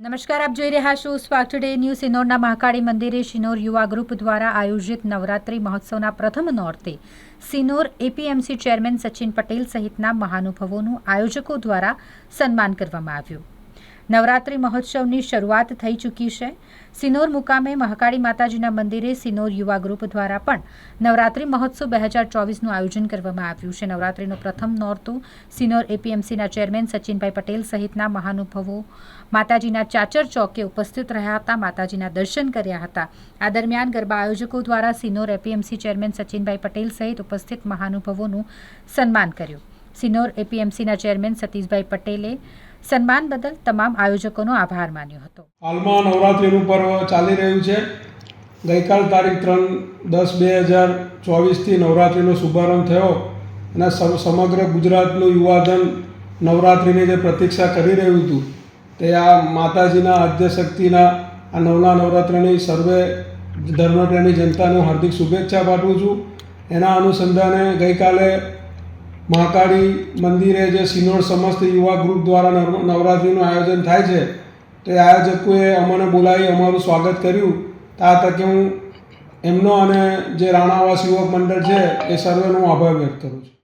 નમસ્કાર, આપ જોઈ રહ્યા છો સ્વાગ ટુડે ન્યૂઝ. સિનોરના મહાકાળી મંદિરે શિનોર યુવા ગ્રુપ દ્વારા આયોજિત નવરાત્રિ મહોત્સવના પ્રથમ નોરતે સિનોર એપીએમસી ચેરમેન સચિન પટેલ સહિતના મહાનુભાવોનું આયોજકો દ્વારા સન્માન કરવામાં આવ્યું. નવરાત્રિ મહોત્સવની શરૂઆત થઈ ચૂકી છે. સિનોર મુકામે મહાકાળી માતાજીના મંદિરે સિનોર યુવા ગ્રુપ દ્વારા પણ નવરાત્રિ મહોત્સવ બે હજાર ચોવીસનું આયોજન કરવામાં આવ્યું છે. નવરાત્રિનો પ્રથમ નોરતું સિનોર એપીએમસીના ચેરમેન સચિનભાઈ પટેલ સહિતના મહાનુભાવો માતાજીના ચાચર ચોકે ઉપસ્થિત રહ્યા હતા, માતાજીના દર્શન કર્યા હતા. આ દરમિયાન ગરબા આયોજકો દ્વારા સિનોર એપીએમસી ચેરમેન સચિનભાઈ પટેલ સહિત ઉપસ્થિત મહાનુભાવોનું સન્માન કર્યું. સિનોર એપીએમસીના ચેરમેન સતીશભાઈ પટેલે સન્માન બદલ તમામ આયોજકોનો આભાર માન્યો હતો. હાલમાં નવરાત્રિનું પર્વ ચાલી રહ્યું છે. ગઈકાલ તારીખ ત્રણ દસ બે હજાર ચોવીસથી નવરાત્રિનો શુભારંભ થયો અને સમ- સમગ્ર ગુજરાતનું યુવાધન નવરાત્રિની જે પ્રતીક્ષા કરી રહ્યું હતું તે આ માતાજીના આદ્યશક્તિના આ નવના નવરાત્રિની સર્વે ધર્મપ્રેમી જનતાનું હાર્દિક શુભેચ્છા પાઠવું છું. એના અનુસંધાને ગઈકાલે મહાકાળી મંદિરે જે સિનોર સમસ્ત યુવા ગ્રુપ દ્વારા નવ- નવરાત્રિનું આયોજન થાય છે, તે આયોજકોએ અમને બોલાવી અમારું સ્વાગત કર્યું. આ તકે હું એમનો અને જે રાણાવાસ યુવક મંડળ છે, એ સર્વેનો હું આભાર વ્યક્ત કરું છું.